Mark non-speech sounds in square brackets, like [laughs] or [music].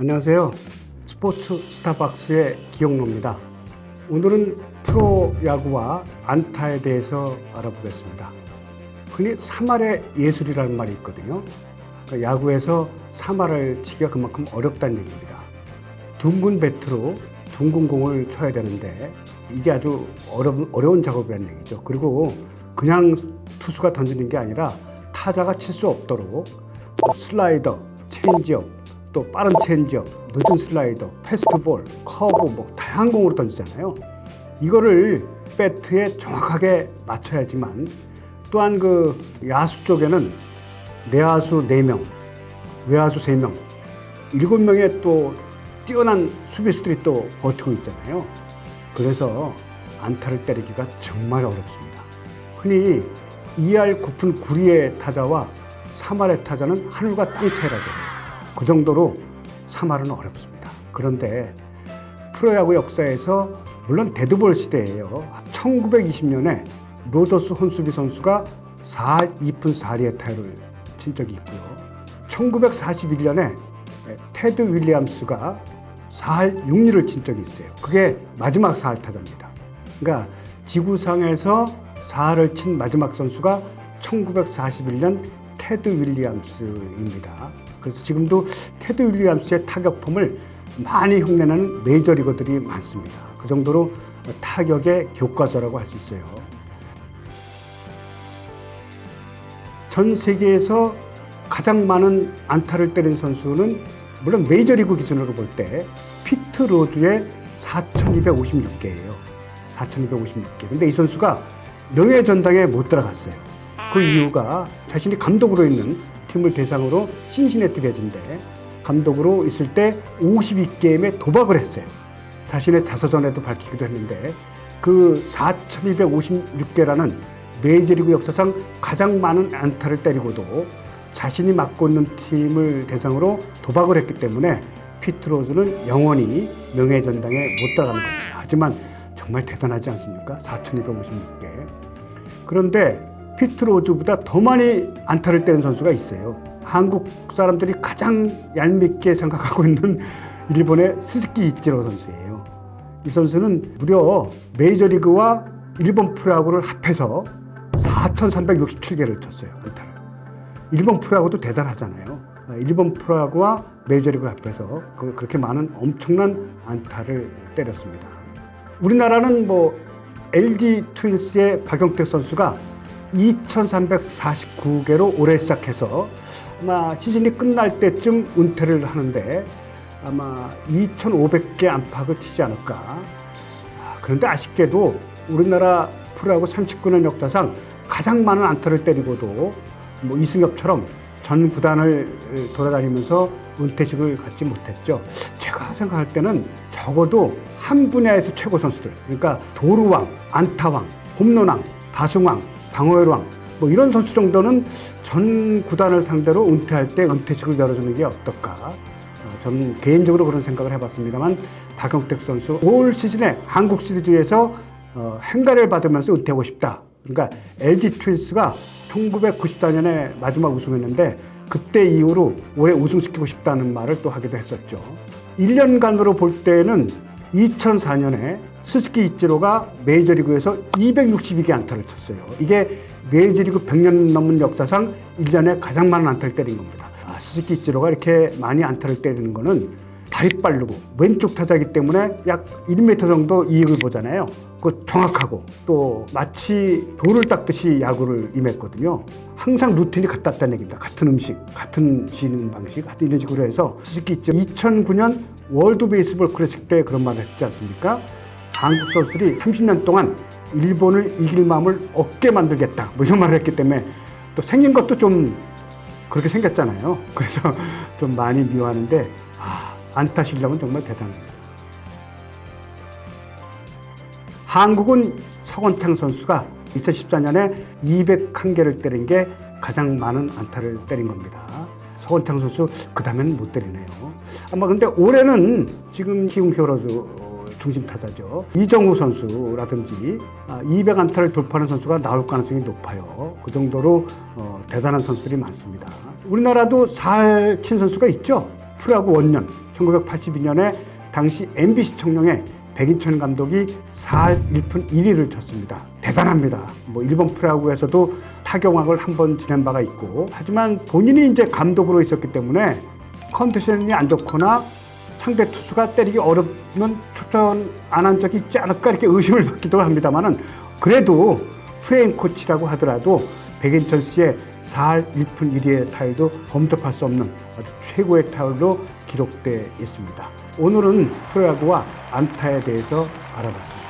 안녕하세요. 스포츠 스타박스의 기영로입니다. 오늘은 프로야구와 안타에 대해서 알아보겠습니다. 흔히 사말의 예술이라는 말이 있거든요. 그러니까 야구에서 사말을 치기가 그만큼 어렵다는 얘기입니다. 둥근 배트로 둥근 공을 쳐야 되는데 이게 아주 어려운, 어려운 작업이라는 얘기죠. 그리고 그냥 투수가 던지는 게 아니라 타자가 칠 수 없도록 뭐 슬라이더, 체인지업, 또 빠른 체인지업, 늦은 슬라이더, 패스트볼, 커브 뭐 다양한 공으로 던지잖아요. 이거를 배트에 정확하게 맞춰야지만 또한 그 야수 쪽에는 내야수 4명, 외야수 3명, 7명의 또 뛰어난 수비수들이 또 버티고 있잖아요. 그래서 안타를 때리기가 정말 어렵습니다. 흔히 2할 9푼 9리의 타자와 3할의 타자는 하늘과 땅 차이라죠. 그 정도로 3할은 어렵습니다. 그런데 프로야구 역사에서 물론 데드볼 시대예요. 1920년에 로더스 혼수비 선수가 4할 2푼 4리의 타율을 친 적이 있고요. 1941년에 테드 윌리엄스가 4할 6리를 친 적이 있어요. 그게 마지막 4할 타자입니다. 그러니까 지구상에서 4할을 친 마지막 선수가 1941년 테드 윌리엄스입니다. 그래서 지금도 테드 윌리엄스의 타격폼을 많이 흉내내는 메이저리거들이 많습니다. 그 정도로 타격의 교과서라고 할 수 있어요. 전 세계에서 가장 많은 안타를 때린 선수는 물론 메이저리그 기준으로 볼 때 피트 로즈의 4,256개예요. 4,256개. 근데 이 선수가 명예 전당에 못 들어갔어요. 그 이유가 자신이 감독으로 있는 팀을 대상으로 신시내티 베즈인데 감독으로 있을 때 52게임에 도박을 했어요. 자신의 자서전에도 밝히기도 했는데 그 4,256개라는 메이저리그 역사상 가장 많은 안타를 때리고도 자신이 맡고 있는 팀을 대상으로 도박을 했기 때문에 피트로즈는 영원히 명예전당에 못 들어가는 겁니다. 하지만 정말 대단하지 않습니까? 4,256개. 그런데 피트로즈보다 더 많이 안타를 때린 선수가 있어요. 한국 사람들이 가장 얄밉게 생각하고 있는 [laughs] 일본의 스즈키 이치로 선수예요. 이 선수는 무려 메이저리그와 일본 프로야구를 합해서 4,367개를 쳤어요. 안타를. 일본 프로야구도 대단하잖아요. 아, 일본 프로야구와 메이저리그를 합해서 그- 그렇게 많은 엄청난 안타를 때렸습니다. 우리나라는 뭐 LG 트윈스의 박영택 선수가 2,349개로 올해 시작해서 아마 시즌이 끝날 때쯤 은퇴를 하는데 아마 2,500개 안팎을 치지 않을까. 아, 그런데 아쉽게도 우리나라 프로야구 39년 역사상 가장 많은 안타를 때리고도 뭐 이승엽처럼 전 구단을 돌아다니면서 은퇴식을 갖지 못했죠. 제가 생각할 때는 적어도 한 분야에서 최고 선수들, 그러니까 도루왕, 안타왕, 홈런왕, 다승왕, 방어율왕, 뭐 이런 선수 정도는 전 구단을 상대로 은퇴할 때 은퇴식을 열어주는 게 어떨까. 어, 저는 개인적으로 그런 생각을 해봤습니다만 박영택 선수 올 시즌에 한국 시리즈에서 어, 행가를 받으면서 은퇴하고 싶다. 그러니까 LG 트윈스가 1994년에 마지막 우승했는데 그때 이후로 올해 우승시키고 싶다는 말을 또 하기도 했었죠. 1년간으로 볼 때는 2004년에 스즈키 이치로가 메이저리그에서 262개 안타를 쳤어요. 이게 메이저리그 100년 넘은 역사상 1년에 가장 많은 안타를 때린 겁니다. 아, 스즈키 이치로가 이렇게 많이 안타를 때리는 거는 다리 빠르고 왼쪽 타자이기 때문에 약 1m 정도 이익을 보잖아요. 그 정확하고 또 마치 돌을 닦듯이 야구를 임했거든요. 항상 루틴이 같았다는 얘기입니다. 같은 음식, 같은 쉬는 방식, 같은 이런 식으로 해서 스즈키 있죠. 2009년 월드 베이스볼 클래식 때 그런 말을 했지 않습니까? 한국 선수들이 30년 동안 일본을 이길 마음을 얻게 만들겠다. 뭐 이런 말을 했기 때문에 또 생긴 것도 좀 그렇게 생겼잖아요. [laughs] 그래서 좀 많이 미워하는데 아, 안타 실력은 정말 대단합니다. 한국은 서건창 선수가 2014년에 201개를 때린 게 가장 많은 안타를 때린 겁니다. 서건창 선수 그 다음에는 못 때리네요. 아마 근데 올해는 지금 키움 히어로즈 중심 타자죠. 이정우 선수라든지 200 안타를 돌파하는 선수가 나올 가능성이 높아요. 그 정도로 어, 대단한 선수들이 많습니다. 우리나라도 살친 선수가 있죠. 프로야구 원년 1982년에 당시 MBC 청룡에 백인천 감독이 4할 1푼 1위를 쳤습니다. 대단합니다. 뭐 일본 프로야구에서도 타경왕을 한 번 지낸 바가 있고 하지만 본인이 이제 감독으로 있었기 때문에 컨디션이 안 좋거나 상대 투수가 때리기 어렵면 출전 안 한 적이 있지 않을까 이렇게 의심을 받기도 합니다만은 그래도 프레임 코치라고 하더라도 백인천 씨의 4할 1푼 1위의 타율도 범접할 수 없는 아주 최고의 타율로 기록돼 있습니다. 오늘은 프로야구와 안타에 대해서 알아봤습니다.